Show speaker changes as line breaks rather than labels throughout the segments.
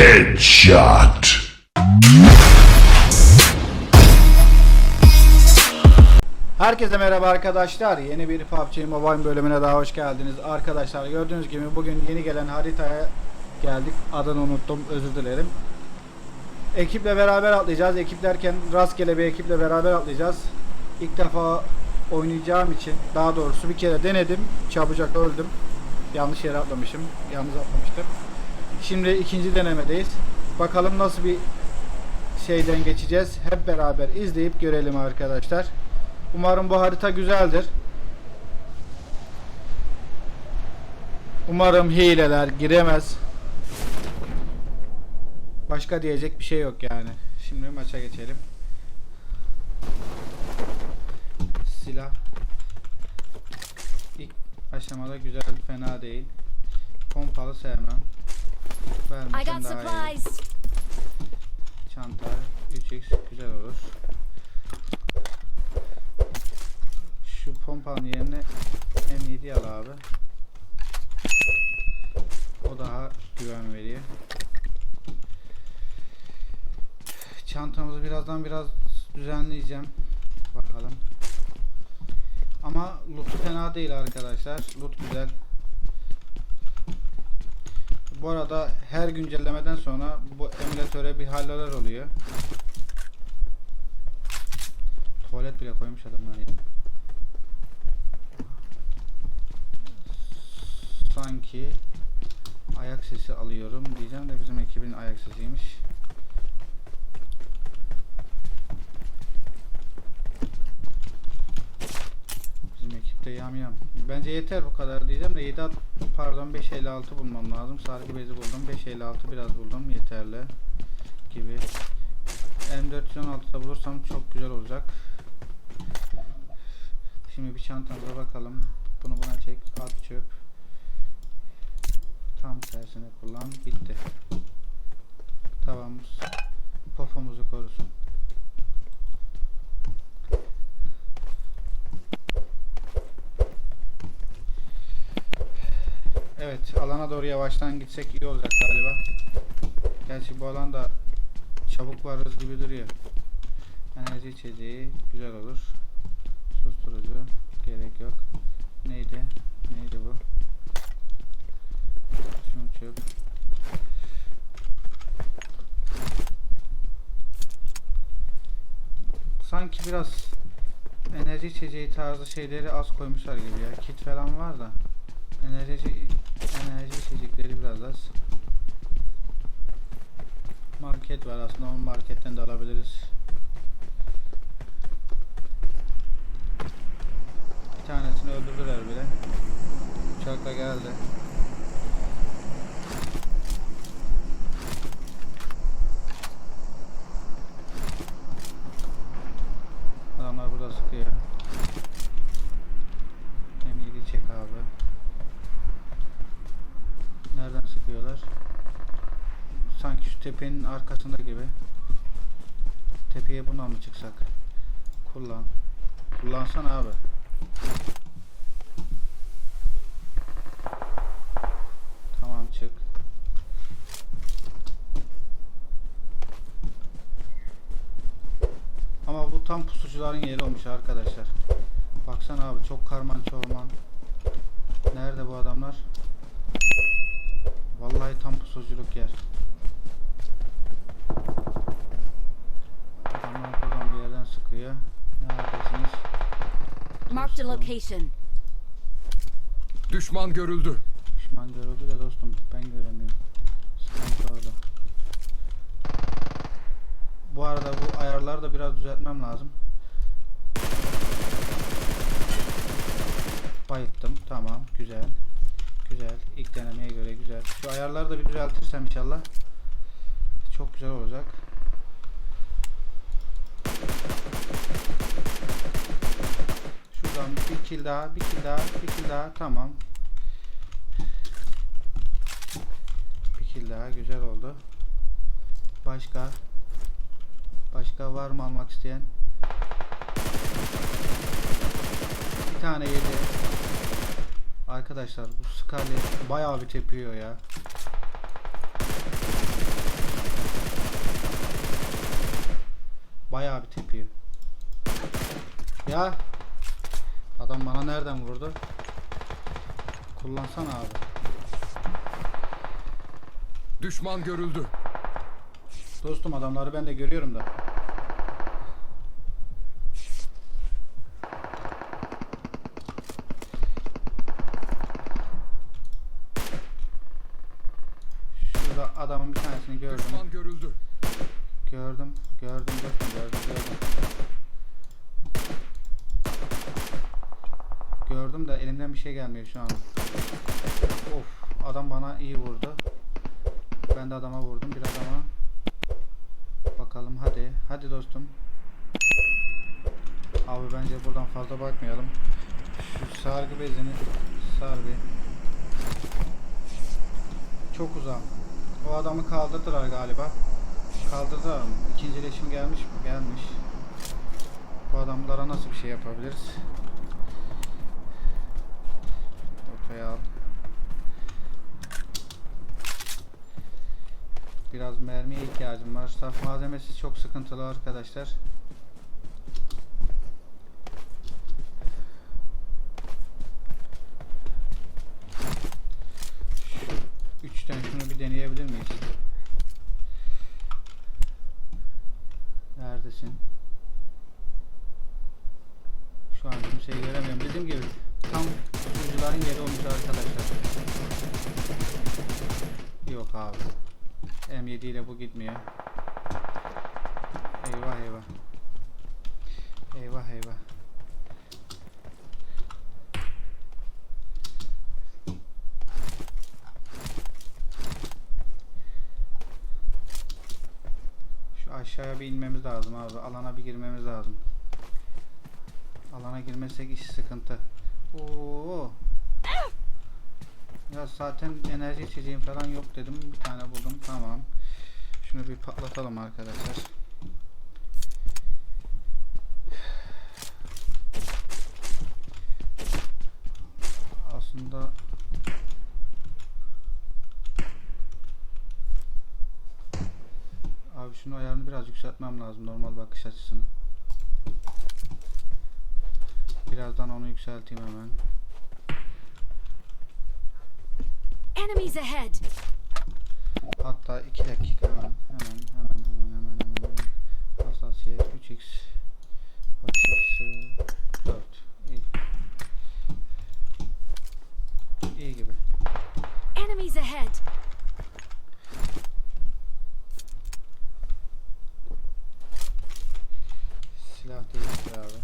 Headshot.
Herkese merhaba arkadaşlar. Yeni bir PUBG Mobile bölümüne daha hoş geldiniz. Arkadaşlar gördüğünüz gibi bugün yeni gelen haritaya geldik. Adını unuttum. Özür dilerim. Ekiple beraber atlayacağız. Ekip derken rastgele bir ekiple beraber atlayacağız. İlk defa oynayacağım için daha doğrusu bir kere denedim. Çabucak öldüm. Yanlış yere atlamışım. Yalnız atlamıştım. Şimdi ikinci denemedeyiz. Bakalım nasıl bir şeyden geçeceğiz. Hep beraber izleyip görelim arkadaşlar. Umarım bu harita güzeldir. Umarım hileler giremez. Başka diyecek bir şey yok yani. Şimdi maça geçelim. Silah ilk aşamada güzel, fena değil. Pompalı sevmem.
I
Vermesen
got
daha iyi.
supplies.
Çanta 3x güzel olur. Şu pompanın yerine M7 al abi. O daha güven veriyor. Çantamızı birazdan biraz düzenleyeceğim. Bakalım. Ama loot'u fena değil arkadaşlar. Loot güzel. Bu arada her güncellemeden sonra bu emülatöre bir haller oluyor. Tuvalet bile koymuş adamlar ya. Sanki ayak sesi alıyorum diyeceğim de bizim ekibin ayak sesiymiş. Ekipte yam yam. Bence yeter bu kadar diyeceğim de 7 at pardon 556 bulmam lazım. Sargı bezi buldum. 556 biraz buldum. Yeterli gibi. M416'da bulursam çok güzel olacak. Şimdi bir çantamıza bakalım. Bunu buna çek. At çöp. Tam tersine kullan. Bitti. Tamam. Popomuzu korusun. Evet, alana doğru yavaştan gitsek iyi olacak galiba. Gerçi bu alanda çabuk varız gibi duruyor. Enerji içeceği güzel olur. Susturucu gerek yok. Neydi? Neydi bu? Şunu çöp. Sanki biraz enerji içeceği tarzı şeyleri az koymuşlar gibi ya. Kit falan var da. Enerji içecekleri biraz az. Market var aslında onu marketten de alabiliriz. Bir tanesini öldürdüler bile. Uçakla geldi. Adamlar burada sıkıyor. M7 çek abi. Nereden sıkıyorlar? Sanki şu tepenin arkasında gibi. Tepeye bundan mı çıksak? Kullan. Kullansan abi. Tamam çık. Ama bu tam pusucuların yeri olmuş arkadaşlar. Baksana abi çok karman çorman. Nerede bu adamlar? Vallahi tam pusuculuk yer. Adamlar buradan bir yerden sıkıyor. Neredesiniz?
Marked a location.
Düşman görüldü.
Düşman görüldü de dostum ben göremiyorum. Sıkıntı orada. Bu arada bu ayarları da biraz düzeltmem lazım. Bayılttım. Tamam. Güzel. Güzel. İlk denemeye göre güzel. Şu ayarları da bir düzeltirsem inşallah çok güzel olacak. Buradan bir kill daha, bir kill daha, bir kill daha. Tamam. Bir kill daha. Güzel oldu. Başka? Başka var mı almak isteyen? Bir tane yedi. Arkadaşlar bu Scarlet bayağı bir tepiyor ya. Bayağı bir tepiyor. Ya Adam bana nereden vurdu? Kullansana abi.
Düşman görüldü.
Dostum adamları ben de görüyorum da. Şurada adamın bir tanesini gördüm.
Düşman görüldü.
Gördüm, gördüm, gördüm, gördüm, gördüm. Gördüm de elimden bir şey gelmiyor şu an. Of, adam bana iyi vurdu. Ben de adama vurdum, bir adama. Bakalım hadi, hadi dostum. Abi bence buradan fazla bakmayalım. Şu sargı bezini sar. Çok uzak. O adamı kaldırdılar galiba. Kaldırdılar mı? İkinci iletişim gelmiş mi? Gelmiş. Bu adamlara nasıl bir şey yapabiliriz? Ortaya al. Biraz mermiye ihtiyacım var. Saf malzemesi çok sıkıntılı arkadaşlar. Üçten şunu bir deneyebilir miyiz? Neredesin? Şu an kimseyi göremiyorum. Dediğim gibi sunucuların yeri olmuş arkadaşlar. Yok abi. M7 ile bu gitmiyor. Eyvah eyvah. Eyvah eyvah. Şu aşağıya bir inmemiz lazım abi. Alana bir girmemiz lazım. Alana girmezsek iş sıkıntı. Oo. Ya zaten enerji içeceğim falan yok dedim. Bir tane buldum. Tamam. Şunu bir patlatalım arkadaşlar. Aslında Abi şunu ayarını biraz yükseltmem lazım normal bakış açısını. Birazdan onu yükselteyim hemen.
Enemies ahead!
Hatta 2 dakika hemen hemen hemen hemen hemen hemen. Hassasiyet 3x bakış açısı 4 iyi. İyi gibi.
Enemies ahead!
Silah değiştir abi.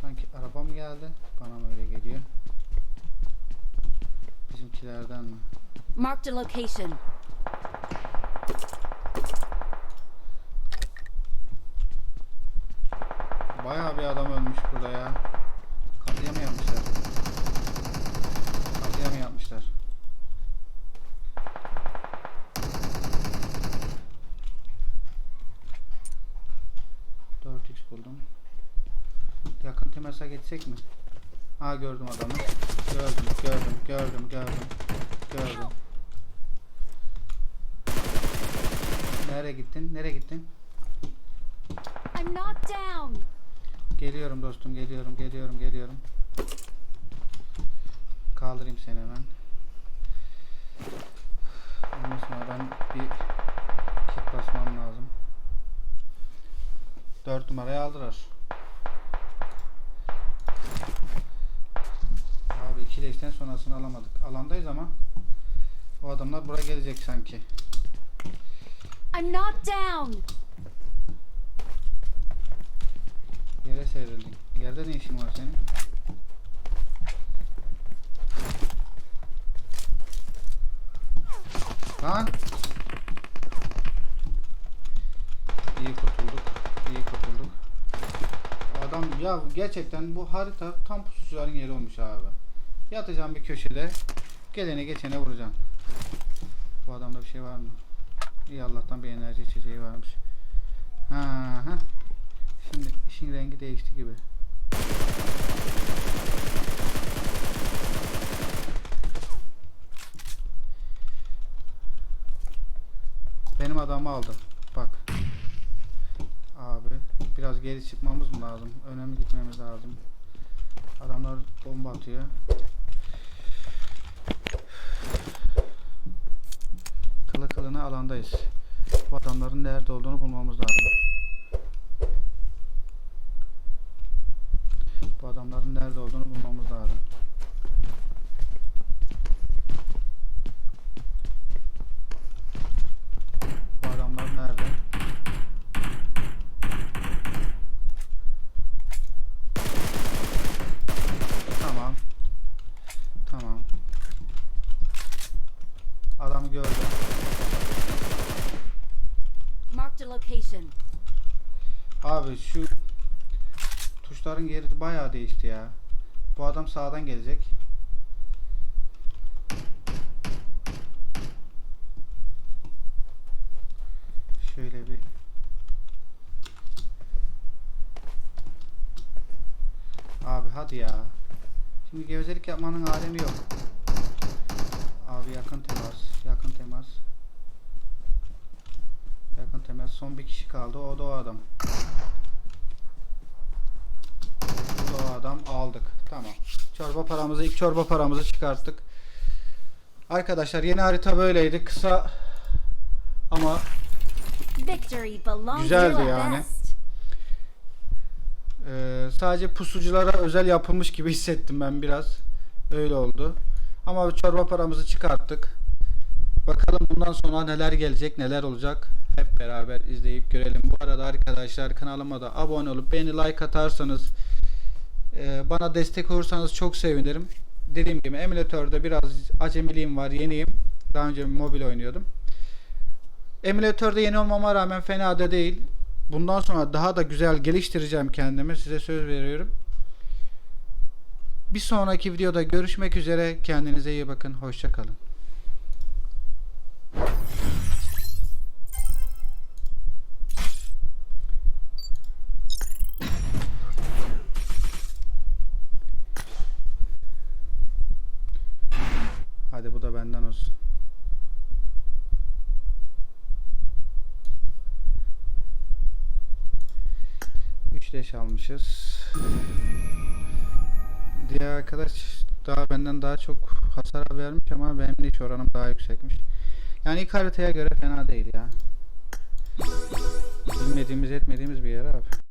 Sanki geldi? Bana mı öyle geliyor? Bizimkilerden mi?
Marked a location.
Bayağı bir adam ölmüş burada ya. Temasa geçsek mi? Ha gördüm adamı. Gördüm, gördüm, gördüm, gördüm. Gördüm. Nereye gittin? Nereye gittin?
I'm not down!
Geliyorum dostum, geliyorum, geliyorum, geliyorum. Kaldırayım seni hemen. Ondan sonra ben bir kit basmam lazım. 4 numarayı aldılar. Abi 2 leşten sonrasını alamadık. Alandayız ama o adamlar buraya gelecek sanki.
I'm not down!
Yere sevrildin. Yerde ne işin var senin? Lan! İyi kurtulduk. İyi kurtulduk. Adam ya gerçekten bu harita tam pusucuların yeri olmuş abi. Yatacağım bir köşede. Gelene geçene vuracağım. Bu adamda bir şey var mı? İyi Allah'tan bir enerji içeceği varmış. Ha ha. Şimdi işin rengi değişti gibi. Benim adamı aldı. Bak. Abi biraz geri çıkmamız mı lazım? Öne mi gitmemiz lazım? Adamlar bomba atıyor. Kılı kılına alandayız. Bu adamların nerede olduğunu bulmamız lazım. Bu adamların nerede olduğunu bulmamız lazım. Bu adamlar nerede? Tamam. Tamam. Adamı gördüm.
Marked a location.
Abi şu tuşların yeri bayağı değişti ya. Bu adam sağdan gelecek. Şöyle bir Abi hadi ya. Şimdi gevezelik yapmanın alemi yok. Abi yakın temas, yakın temas. Yakın temas. Son bir kişi kaldı. O da o adam. Bu da o adam. Aldık. Tamam. Çorba paramızı, ilk çorba paramızı çıkarttık. Arkadaşlar yeni harita böyleydi. Kısa ama Güzeldi yani. Ee, sadece pusuculara özel yapılmış gibi hissettim ben biraz. Öyle oldu. Ama çorba paramızı çıkarttık. Bakalım bundan sonra neler gelecek, neler olacak. Hep beraber izleyip görelim. Bu arada arkadaşlar kanalıma da abone olup beni like atarsanız e, bana destek olursanız çok sevinirim. Dediğim gibi emülatörde biraz acemiliğim var, yeniyim. Daha önce mobil oynuyordum. Emülatörde yeni olmama rağmen fena da değil. Bundan sonra daha da güzel geliştireceğim kendimi. Size söz veriyorum. Bir sonraki videoda görüşmek üzere. Kendinize iyi bakın. Hoşça 3 leş almışız. Diğer arkadaş daha benden daha çok hasar vermiş ama benim leş oranım daha yüksekmiş. Yani ilk haritaya göre fena değil ya. Bilmediğimiz etmediğimiz bir yer abi.